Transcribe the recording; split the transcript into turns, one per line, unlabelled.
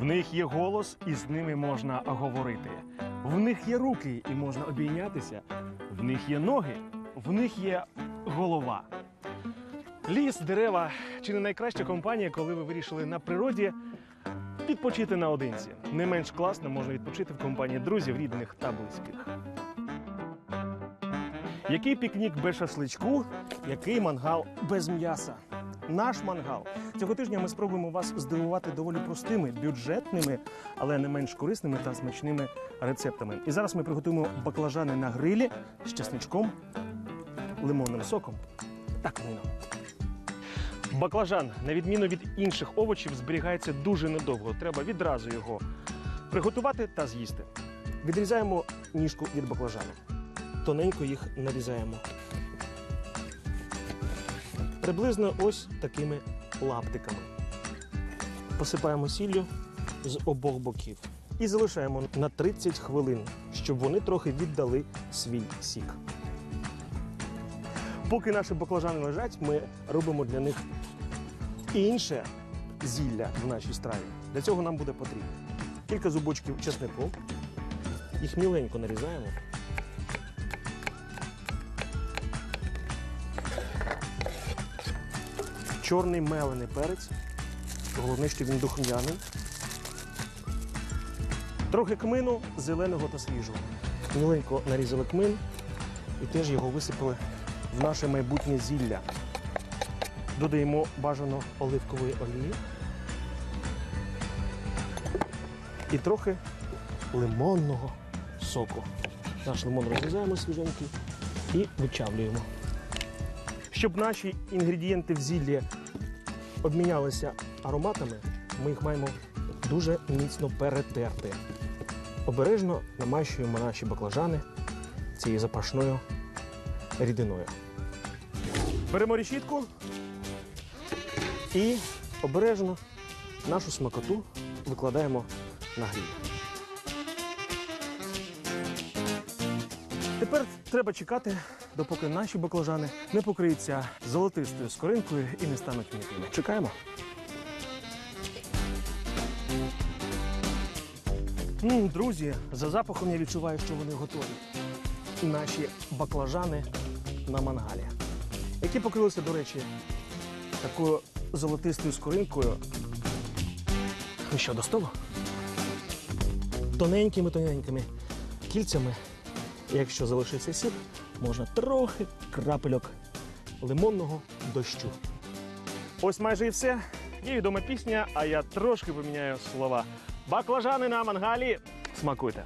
В них є голос, і з ними можна говорити. В них є руки, і можна обійнятися. В них є ноги, в них є голова. Ліс, дерева чи не найкраща компанія, коли ви вирішили на природі відпочити наодинці. Не менш класно можна відпочити в компанії друзів, рідних та близьких. Який пікнік без шашличку, який мангал без м'яса? Наш мангал. Цього тижня ми спробуємо вас здивувати доволі простими, бюджетними, але не менш корисними та смачними рецептами. І зараз ми приготуємо баклажани на грилі з чесничком, лимонним соком та кмином. Баклажан, на відміну від інших овочів, зберігається дуже недовго. Треба відразу його приготувати та з'їсти. Відрізаємо ніжку від баклажану. Тоненько їх нарізаємо. Приблизно ось такими лаптиками. Посипаємо сіллю з обох боків і залишаємо на 30 хвилин, щоб вони трохи віддали свій сік. Поки наші баклажани лежать, ми робимо для них інше зілля в нашій страві. Для цього нам буде потрібно кілька зубочків чеснику. Їх міленько нарізаємо. Чорний мелений перець. Головне, що він духмяний. Трохи кмину зеленого та свіжого. Міленько нарізали кмин і теж його висипали в наше майбутнє зілля. Додаємо бажано оливкової олії. І трохи лимонного соку. Наш лимон розрізаємо свіженький і вичавлюємо. Щоб наші інгредієнти в зіллі обмінялися ароматами, ми їх маємо дуже міцно перетерти. Обережно намащуємо наші баклажани цією запашною рідиною. Беремо решітку і обережно нашу смакоту викладаємо на гріль. Тепер треба чекати, допоки наші баклажани не покриються золотистою скоринкою і не стануть м'якими. Чекаємо. М, друзі, за запахом я відчуваю, що вони готові. Наші баклажани на мангалі, які покрилися, до речі, такою золотистою скоринкою. Ну що, до столу? Тоненькими-тоненькими кільцями. Якщо залишиться сік, можна трохи крапельок лимонного дощу. Ось майже і все. Є відома пісня, а я трошки поміняю слова. Баклажани на мангалі. Смакуйте.